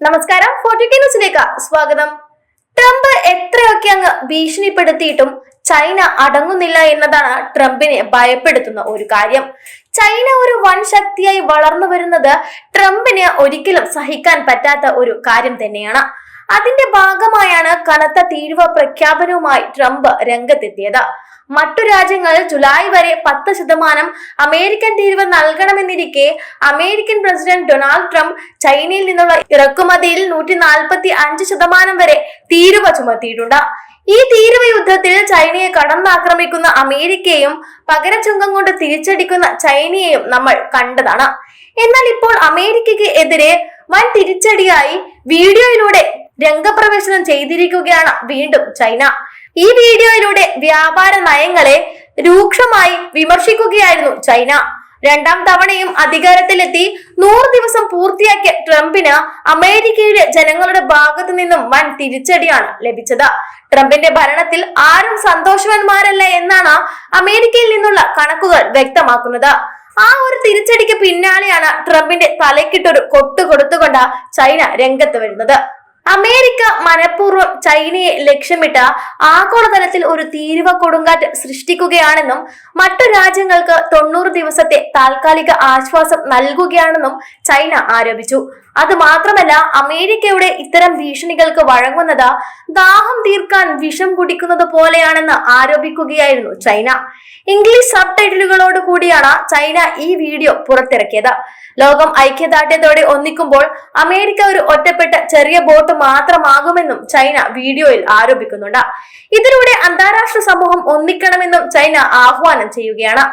നമസ്കാരം ഫോർട്ടി ന്യൂസിലേക്ക് സ്വാഗതം. ട്രംപ് എത്രയൊക്കെ അങ്ങ് ഭീഷണിപ്പെടുത്തിയിട്ടും ചൈന അടങ്ങുന്നില്ല എന്നതാണ് ട്രംപിനെ ഭയപ്പെടുത്തുന്ന ഒരു കാര്യം. ചൈന ഒരു വൻ ശക്തിയായി വളർന്നു വരുന്നത് ട്രംപിന് ഒരിക്കലും സഹിക്കാൻ പറ്റാത്ത ഒരു കാര്യം തന്നെയാണ്. അതിന്റെ ഭാഗമായാണ് കനത്ത തീരുവ പ്രഖ്യാപനവുമായി ട്രംപ് രംഗത്തെത്തിയത്. മറ്റു രാജ്യങ്ങൾ ജൂലൈ വരെ പത്ത് ശതമാനം അമേരിക്കൻ തീരുവ നൽകണമെന്നിരിക്കെ അമേരിക്കൻ പ്രസിഡന്റ് ഡൊണാൾഡ് ട്രംപ് ചൈനയിൽ നിന്നുള്ള ഇറക്കുമതിയിൽ നൂറ്റി നാൽപ്പത്തി അഞ്ച് ശതമാനം വരെ തീരുവ ചുമത്തിയിട്ടുണ്ട്. ഈ തീരുവ യുദ്ധത്തിൽ ചൈനയെ കടന്നാക്രമിക്കുന്ന അമേരിക്കയും പകരച്ചുങ്കം കൊണ്ട് തിരിച്ചടിക്കുന്ന ചൈനയെയും നമ്മൾ കണ്ടതാണ്. എന്നാൽ ഇപ്പോൾ അമേരിക്കയ്ക്ക് എതിരെ വൻ തിരിച്ചടിയായി വീഡിയോയിലൂടെ രംഗപ്രവേശനം ചെയ്തിരിക്കുകയാണ് വീണ്ടും ചൈന. ഈ വീഡിയോയിലൂടെ വ്യാപാര നയങ്ങളെ രൂക്ഷമായി വിമർശിക്കുകയായിരുന്നു ചൈന. രണ്ടാം തവണയും അധികാരത്തിലെത്തി നൂറ് ദിവസം പൂർത്തിയാക്കിയ ട്രംപിന് അമേരിക്കയിലെ ജനങ്ങളുടെ ഭാഗത്തു നിന്നും വൻ തിരിച്ചടിയാണ് ലഭിച്ചത്. ട്രംപിന്റെ ഭരണത്തിൽ ആരും സന്തോഷവാന്മാരല്ല എന്നാണ് അമേരിക്കയിൽ നിന്നുള്ള കണക്കുകൾ വ്യക്തമാക്കുന്നത്. ആ ഒരു തിരിച്ചടിക്ക് പിന്നാലെയാണ് ട്രംപിന്റെ തലക്കിട്ടൊരു കൊട്ടു കൊടുത്തുകൊണ്ട് ചൈന രംഗത്ത് വരുന്നത്. അമേരിക്ക മനഃപൂർവം ചൈനയെ ലക്ഷ്യമിട്ട് ആഗോളതലത്തിൽ ഒരു തീരുവ കൊടുങ്കാറ്റ് സൃഷ്ടിക്കുകയാണെന്നും മറ്റു രാജ്യങ്ങൾക്ക് തൊണ്ണൂറ് ദിവസത്തെ താൽക്കാലിക ആശ്വാസം നൽകുകയാണെന്നും ചൈന ആരോപിച്ചു. അത് മാത്രമല്ല അമേരിക്കയുടെ ഇത്തരം ഭീഷണികൾക്ക് വഴങ്ങുന്നത് ദാഹം തീർക്കാൻ വിഷം കുടിക്കുന്നത് പോലെയാണെന്ന് ആരോപിക്കുകയായിരുന്നു ചൈന. ഇംഗ്ലീഷ് സബ് ടൈറ്റിലുകളോട് കൂടിയാണ് ചൈന ഈ വീഡിയോ പുറത്തിറക്കിയത്. ലോകം ഐക്യദാർഢ്യത്തോടെ ഒന്നിക്കുമ്പോൾ അമേരിക്ക ഒരു ഒറ്റപ്പെട്ട ചെറിയ ബോട്ട് മാത്രമാകുമെന്നും ചൈന വീഡിയോയിൽ ആരോപിക്കുന്നുണ്ട്. ഇതിലൂടെ അന്താരാഷ്ട്ര സമൂഹം ഒന്നിക്കണമെന്നും ചൈന ആഹ്വാനം ചെയ്യുകയാണ്.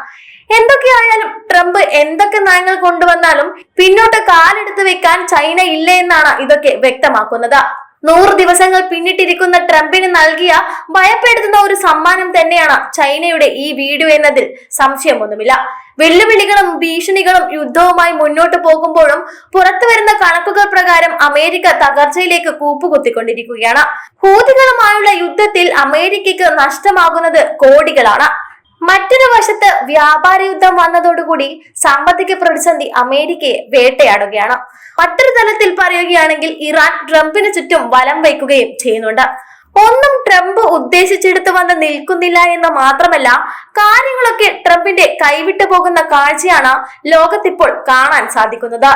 എന്തൊക്കെയായാലും ട്രംപ് എന്തൊക്കെ നയങ്ങൾ കൊണ്ടുവന്നാലും പിന്നോട്ട് കാലെടുത്ത് വെക്കാൻ ചൈന ഇല്ല എന്നാണ് ഇതൊക്കെ വ്യക്തമാക്കുന്നത്. നൂറ് ദിവസങ്ങൾ പിന്നിട്ടിരിക്കുന്ന ട്രംപിന് നൽകിയ ഭയപ്പെടുത്തുന്ന ഒരു സമ്മാനം തന്നെയാണ് ചൈനയുടെ ഈ വീഡിയോ എന്നതിൽ സംശയമൊന്നുമില്ല. വെല്ലുവിളികളും ഭീഷണികളും യുദ്ധവുമായി മുന്നോട്ട് പോകുമ്പോഴും പുറത്തു വരുന്ന കണക്കുകൾ പ്രകാരം അമേരിക്ക തകർച്ചയിലേക്ക് കൂപ്പുകുത്തിക്കൊണ്ടിരിക്കുകയാണ്. ഹൂതികളുമായുള്ള യുദ്ധത്തിൽ അമേരിക്കയ്ക്ക് നഷ്ടമാകുന്നത് കോടികളാണ്. മറ്റൊരു വശത്ത് വ്യാപാര യുദ്ധം വന്നതോടുകൂടി സാമ്പത്തിക പ്രതിസന്ധി അമേരിക്കയെ വേട്ടയാടുകയാണ്. മറ്റൊരു തലത്തിൽ പറയുകയാണെങ്കിൽ ഇറാൻ ട്രംപിന് ചുറ്റും വലം വയ്ക്കുകയും ചെയ്യുന്നുണ്ട്. ഒന്നും ട്രംപ് ഉദ്ദേശിച്ചെടുത്ത് വന്ന് നിൽക്കുന്നില്ല എന്ന് മാത്രമല്ല കാര്യങ്ങളൊക്കെ ട്രംപിന്റെ കൈവിട്ടു പോകുന്ന കാഴ്ചയാണ് ലോകത്തിപ്പോൾ കാണാൻ സാധിക്കുന്നത്.